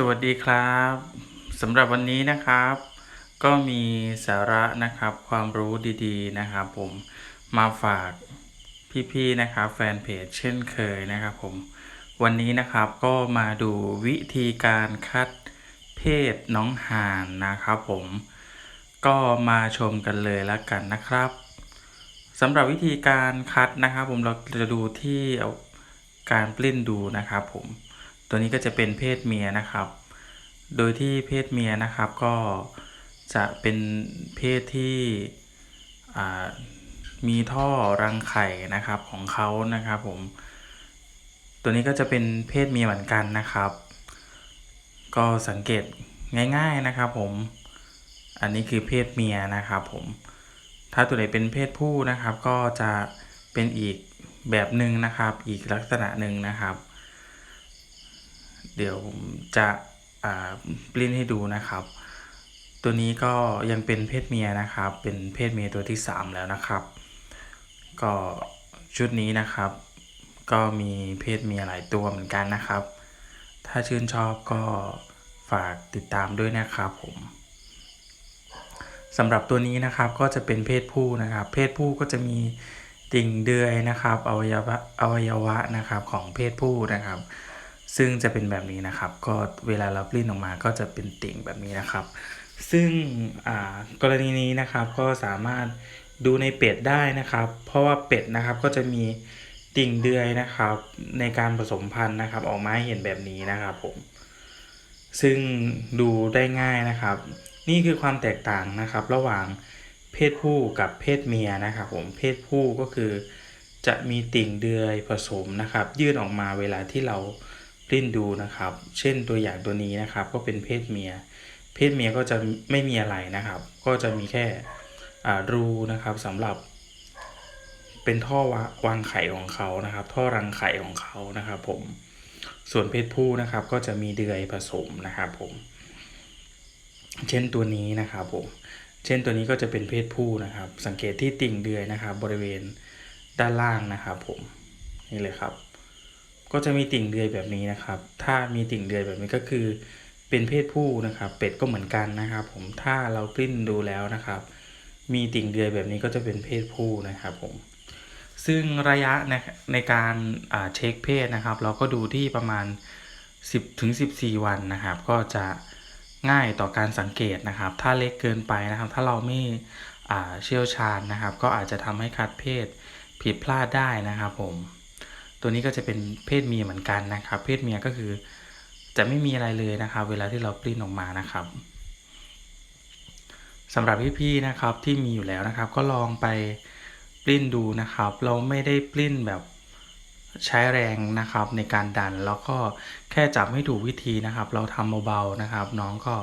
สวัสดีครับสำหรับวันนี้นะครับ ก็มีสาระนะครับความรู้ดีๆนะครับผมมาฝากพี่ๆนะครับแฟนเพจเช่นเคยนะครับผมวันนี้นะครับก็มาดูวิธีการคัดเพศน้องห่านนะครับผมก็มาชมกันเลยแล้วกันนะครับสำหรับวิธีการคัดนะครับผมเราจะดูที่การปลิ้นดูนะครับผม ตัวนี้ก็จะเป็นเพศเมียนะครับ โดยที่เพศเมียนะครับก็จะเป็นเพศที่มีท่อรังไข่นะครับของเขานะครับผม ตัวนี้ก็จะเป็นเพศเมียเหมือนกันนะครับ ก็สังเกตง่าย ๆนะครับผม อันนี้คือเพศเมียนะครับผม ถ้าตัวไหนเป็นเพศผู้นะครับ ก็จะเป็นอีกแบบหนึ่งนะครับ อีกลักษณะหนึ่งนะครับ เดี๋ยวจะอ่าปริ้นให้ดูนะครับ ตัวนี้ก็ยังเป็นเพศเมียนะครับ เป็นเพศเมียตัวที่ 3 แล้วนะครับ ก็ชุดนี้นะครับ ก็มีเพศเมียหลายตัวเหมือนกันนะครับ ถ้าชื่นชอบก็ฝากติดตามด้วยนะครับผมสำหรับตัวนี้นะครับก็จะเป็นเพศผู้นะครับ เพศผู้ก็จะมีติ่งเดือยนะครับอวัยวะอวัยวะนะครับของเพศผู้นะครับ ซึ่งจะเป็นแบบนี้นะครับ ก็เวลาเราปลิ้นออกมาก็จะเป็นติ่งแบบนี้นะครับ ซึ่งอ่ากรณีนี้นะครับก็สามารถดูในเป็ดได้นะครับ เพราะว่าเป็ดนะครับก็จะมีติ่งเดือยนะครับ ในการผสมพันธุ์นะครับ ออกมาให้เห็นแบบนี้นะครับผมซึ่งดูได้ง่ายนะครับ นี่คือความแตกต่างนะครับ ระหว่างเพศผู้กับเพศเมียนะครับผมเพศผู้ก็คือจะมีติ่งเดือยผสมนะครับ ยื่นออกมาเวลาที่เรา ลิ้นดูนะครับ เช่นตัวอย่างตัวนี้นะครับ ก็เป็นเพศเมีย เพศเมียก็จะไม่มีอะไรนะครับ ก็จะมีแค่รูนะครับสำหรับเป็นท่อววางไข่ของเขานะครับ ท่อรังไข่ของเขานะครับ ผม ส่วนเพศผู้นะครับ ก็จะมีเดือยผสมนะครับ ผม เช่นตัวนี้นะครับผม เช่นตัวนี้ก็จะเป็นเพศผู้นะครับ สังเกตที่ติ่งเดือยนะครับ บริเวณด้านล่างนะครับ ผมนี่เลยครับ ก็จะมีติ่งเดือยแบบนี้นะครับ ถ้ามีติ่งเดือยแบบนี้ก็คือ เป็นเพศผู้นะครับ เป็ดก็เหมือนกันนะครับ ผมถ้าเรากลิ้นดูแล้วนะครับ มีติ่งเดือยแบบนี้ก็จะเป็นเพศผู้นะครับผมซึ่งระยะในในการเช็คเพศนะครับ เราก็ดูที่ประมาณ 10ถึง14 วันนะครับ ก็จะง่ายต่อการสังเกตนะครับ ถ้าเล็กเกินไปนะครับ ถ้าเราไม่เชี่ยวชาญนะครับ ก็อาจจะทำให้คัดเพศผิดพลาดได้นะครับผม ตัวนี้ก็จะเป็นเพศเมียเหมือนกันนะครับ เพศเมียก็คือจะไม่มีอะไรเลยนะครับ เวลาที่เราปลิ้นออกมานะครับสำหรับพี่ๆนะครับที่มีอยู่แล้วนะครับ ก็ลองไปปลิ้นดูนะครับ เราไม่ได้ปลิ้นแบบใช้แรงนะครับในการดันแล้วก็แค่จับให้ถูกวิธีนะครับ เราทำเบาๆนะครับ น้องก็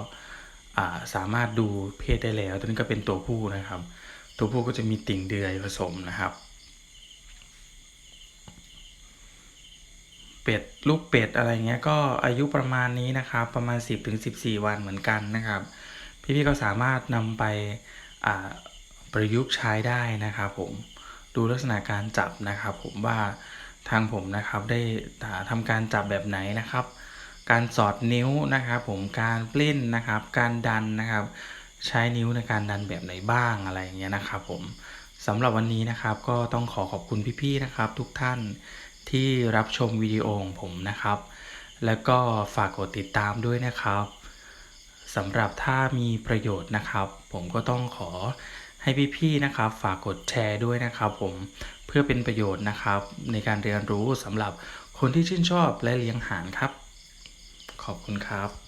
สามารถดูเพศได้แล้ว ตัวนี้ก็เป็นตัวผู้นะครับ ตัวผู้ก็จะมีติ่งเดือยผสมนะครับ เป็ดลูกเป็ดอะไรเงี้ยก็อายุประมาณนี้นะครับ ประมาณ 10ถึง14วันเหมือนกันนะครับ พี่ๆก็สามารถนำไปประยุกต์ใช้ได้นะครับผมดูลักษณะการจับนะครับผมว่าทางผมนะครับได้ทำการจับแบบไหนนะครับ การสอดนิ้วนะครับ ผมการปลิ้นนะครับ การดันนะครับ ใช้นิ้วในการดันแบบไหนบ้างอะไรอย่างเงี้ยนะครับ ผมสำหรับวันนี้นะครับก็ต้องขอขอบคุณพี่ๆนะครับ ทุกท่าน ที่รับชมวิดีโอของผมนะครับ แล้วก็ฝากกดติดตามด้วยนะครับสำหรับถ้ามีประโยชน์นะครับ ผมก็ต้องขอให้พี่ๆนะครับ ฝากกดแชร์ด้วยนะครับ ผมเพื่อเป็นประโยชน์นะครับ ในการเรียนรู้สำหรับคนที่ชื่นชอบและเลี้ยงหานครับ ขอบคุณครับ